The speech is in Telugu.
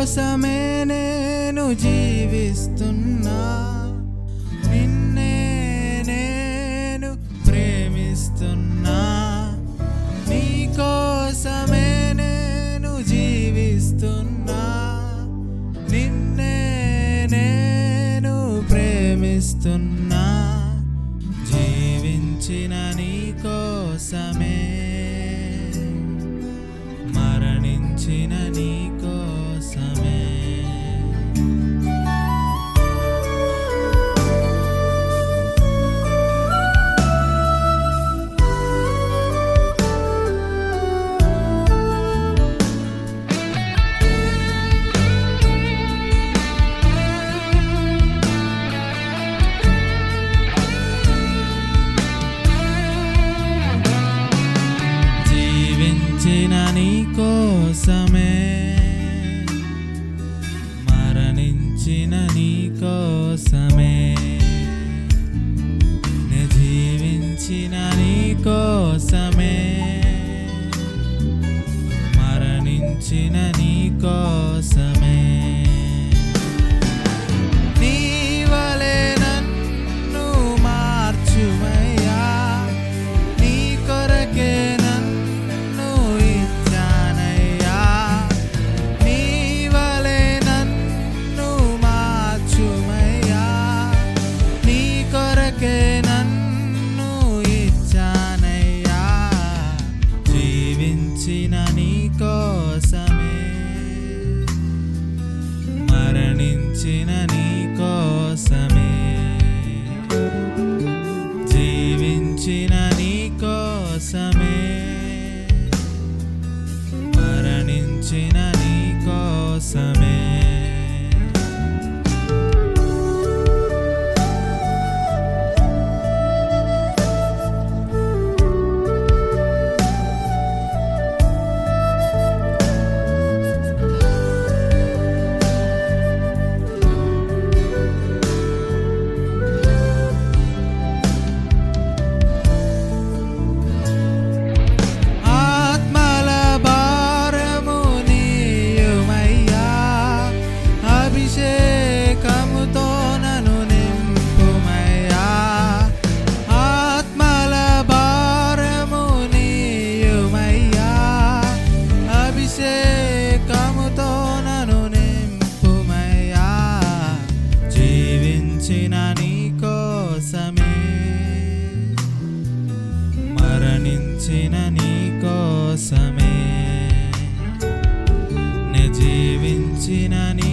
కోసమే నేను జీవిస్తున్నా. నిన్నే నేను ప్రేమిస్తున్నా. నీ కోసమే నేను జీవిస్తున్నా. నిన్నే నేను ప్రేమిస్తున్నా. జీవించిన నీ కోసమే. మరణించిన నీ మరణించిన నీ కోసమే. నే జీవించిన నీ కోసమే. మరణించిన నీ కోసమే. మరణించిన నీ కోసమే. జీవించిన నీ కోసమే. మరణించిన నీ కోసమే. మరణించిన నీ కోసమే. నే జీవించిన నీ